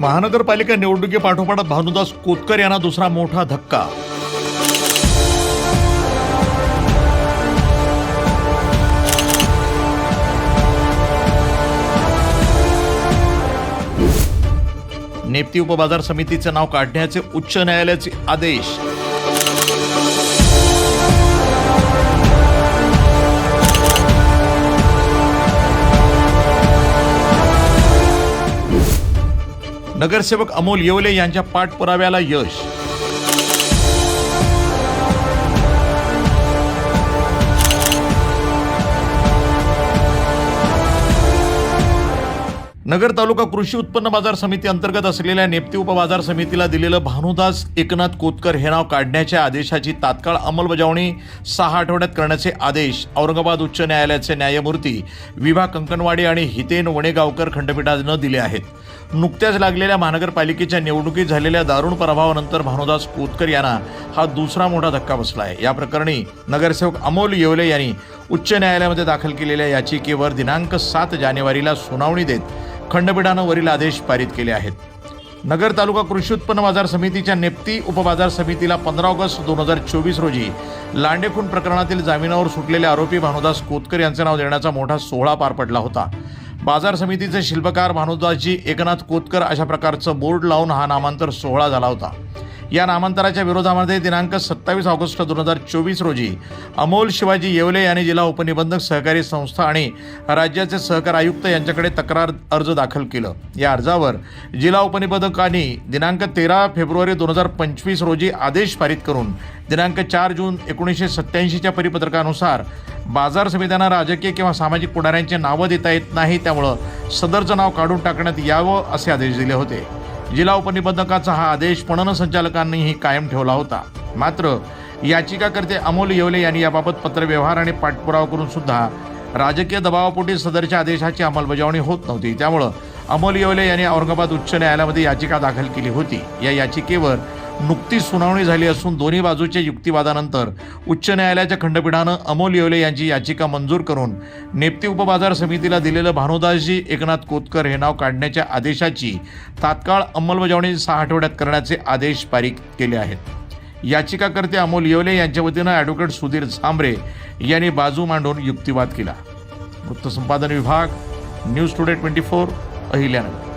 महानगरपालिका निवडणुकीपाठोपाठ भानुदास कोतकर यांना दुसरा मोठा धक्का नेप्ती उपबाजार समितीचे नाव काढण्याचे उच्च न्यायालयाचे आदेश. नगरसेवक अमोल येवले यांच्या पाठपुराव्याला यश. नगर तालुका कृषी उत्पन्न बाजार समिती अंतर्गत असलेल्या नेप्ती उपबाजार समितीला दिलेलं भानुदास एकनाथ कोतकर हे नाव काढण्याच्या आदेशाची तात्काळ अंमलबजावणी सहा आठवड्यात करण्याचे आदेश औरंगाबाद उच्च न्यायालयाचे न्यायमूर्ती विभा कंकणवाडी आणि हितेन वणेगावकर खंडपीठानं दिले आहेत. नुकत्याच लागलेल्या महानगरपालिकेच्या निवडणुकीत झालेल्या दारुण पराभवानंतर भानुदास कोतकर यांना हा दुसरा मोठा धक्का बसला आहे. या प्रकरणी नगरसेवक अमोल येवले यांनी उच्च न्यायालयामध्ये दाखल केलेल्या याचिकेवर दिनांक सात जानेवारीला सुनावणी देत खंडपीठानं वरील आदेश पारित केले आहेत. नगर तालुका कृषी उत्पन्न बाजार समितीच्या नेप्ती उपबाजार समितीला पंधरा ऑगस्ट दोन हजार चोवीस रोजी लांडेखून प्रकरणातील जामिनावर सुटलेले आरोपी भानुदास कोतकर यांचे नाव देण्याचा मोठा सोहळा पार पडला होता. बाजार समितीचे शिल्पकार भानुदासजी एकनाथ कोतकर अशा प्रकारचं बोर्ड लावून हा नामांतर सोहळा झाला होता. या नामांतराच्या विरोधामध्ये दिनांक सत्तावीस ऑगस्ट दोन हजार चोवीस रोजी अमोल शिवाजी येवले यांनी जिल्हा उपनिबंधक सहकारी संस्था आणि राज्याचे सहकार आयुक्त यांच्याकडे तक्रार अर्ज दाखल केलं. या अर्जावर जिल्हा उपनिबंधकांनी दिनांक तेरा फेब्रुवारी दोन हजार पंचवीस रोजी आदेश पारित करून दिनांक चार जून एकोणीसशे सत्त्याऐंशीच्या परिपत्रकानुसार बाजार समित्यांना राजकीय किंवा सामाजिक पुढाऱ्यांची नावं देता येत नाही त्यामुळं सदरचं नाव काढून टाकण्यात यावं असे आदेश दिले होते. जिल्हा उपनिबंधकाचा हा आदेश पणन संचालकांनीही कायम ठेवला होता. मात्र याचिकाकर्ते अमोल येवले यांनी याबाबत पत्रव्यवहार आणि पाठपुरावा करून सुद्धा राजकीय दबावापोटी सदरच्या आदेशाची अंमलबजावणी होत नव्हती. त्यामुळं अमोल येवले यांनी औरंगाबाद उच्च न्यायालयामध्ये याचिका दाखल केली होती. या याचिकेवर नुकतीच सुनावणी झाली असून दोन्ही बाजूच्या युक्तिवादानंतर उच्च न्यायालयाच्या खंडपीठानं अमोल येवले यांची याचिका मंजूर करून नेप्ती उपबाजार समितीला दिलेलं भानुदासजी एकनाथ कोतकर हे नाव काढण्याच्या आदेशाची तात्काळ अंमलबजावणी सहा आठवड्यात करण्याचे आदेश पारित केले आहेत. याचिकाकर्ते अमोल येवले यांच्या वतीनं ॲडव्होकेट सुधीर झांबरे यांनी बाजू मांडून युक्तिवाद केला. वृत्तसंपादन विभाग news today twenty four Ahilyanagar.